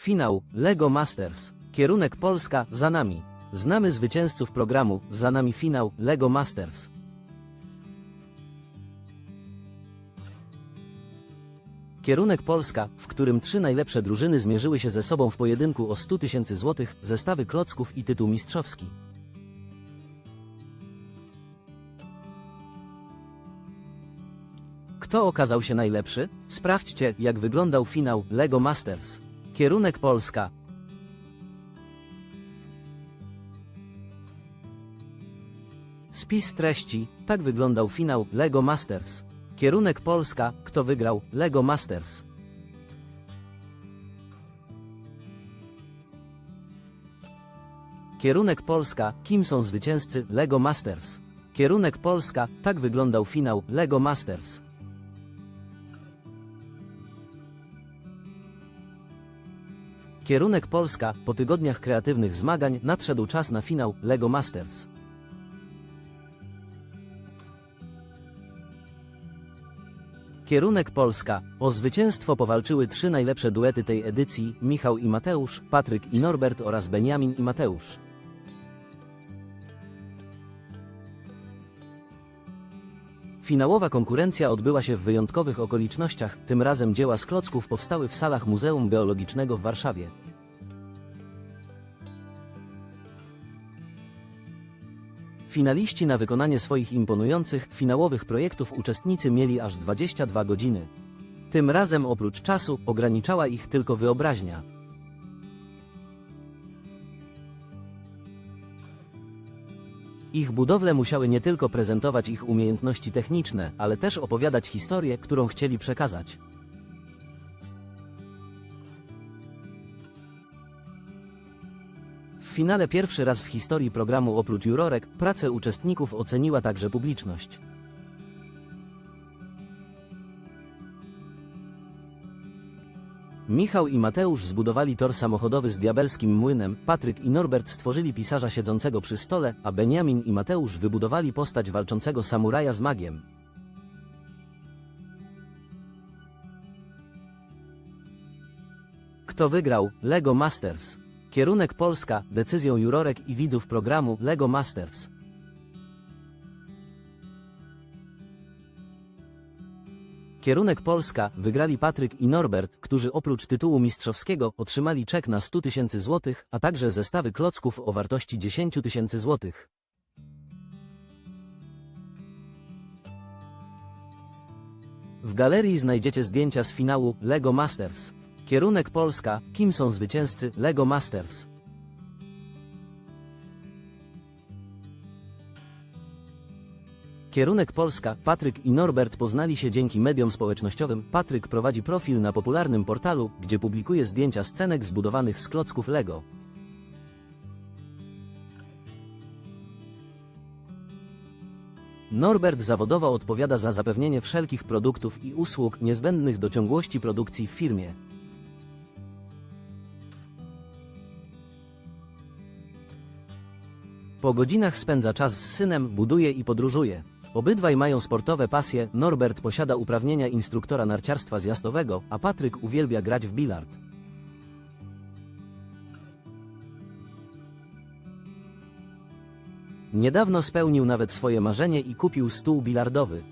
Finał LEGO Masters. Kierunek Polska za nami. Znamy zwycięzców programu za nami finał LEGO Masters. Kierunek Polska, w którym trzy najlepsze drużyny zmierzyły się ze sobą w pojedynku o 100 tysięcy złotych, zestawy klocków i tytuł mistrzowski. Kto okazał się najlepszy? Sprawdźcie, jak wyglądał finał LEGO Masters. Kierunek Polska. Spis treści. Tak wyglądał finał LEGO Masters. Kierunek Polska. Kto wygrał LEGO Masters? Kierunek Polska. Kim są zwycięzcy LEGO Masters? Kierunek Polska. Tak wyglądał finał LEGO Masters. Kierunek Polska. Po tygodniach kreatywnych zmagań nadszedł czas na finał LEGO Masters. Kierunek Polska. O zwycięstwo powalczyły trzy najlepsze duety tej edycji: Michał i Mateusz, Patryk i Norbert oraz Beniamin i Mateusz. Finałowa konkurencja odbyła się w wyjątkowych okolicznościach, tym razem dzieła z klocków powstały w salach Muzeum Geologicznego w Warszawie. Finaliści na wykonanie swoich imponujących, finałowych projektów uczestnicy mieli aż 22 godziny. Tym razem oprócz czasu ograniczała ich tylko wyobraźnia. Ich budowle musiały nie tylko prezentować ich umiejętności techniczne, ale też opowiadać historię, którą chcieli przekazać. W finale pierwszy raz w historii programu oprócz jurorek, pracę uczestników oceniła także publiczność. Michał i Mateusz zbudowali tor samochodowy z diabelskim młynem, Patryk i Norbert stworzyli pisarza siedzącego przy stole, a Beniamin i Mateusz wybudowali postać walczącego samuraja z magiem. Kto wygrał? LEGO Masters. Kierunek Polska, decyzją jurorek i widzów programu LEGO Masters. Kierunek Polska wygrali Patryk i Norbert, którzy oprócz tytułu mistrzowskiego otrzymali czek na 100 tysięcy złotych, a także zestawy klocków o wartości 10 tysięcy złotych. W galerii znajdziecie zdjęcia z finału LEGO Masters. Kierunek Polska, kim są zwycięzcy LEGO Masters? Kierunek Polska, Patryk i Norbert poznali się dzięki mediom społecznościowym. Patryk prowadzi profil na popularnym portalu, gdzie publikuje zdjęcia scenek zbudowanych z klocków Lego. Norbert zawodowo odpowiada za zapewnienie wszelkich produktów i usług niezbędnych do ciągłości produkcji w firmie. Po godzinach spędza czas z synem, buduje i podróżuje. Obydwaj mają sportowe pasje, Norbert posiada uprawnienia instruktora narciarstwa zjazdowego, a Patryk uwielbia grać w bilard. Niedawno spełnił nawet swoje marzenie i kupił stół bilardowy.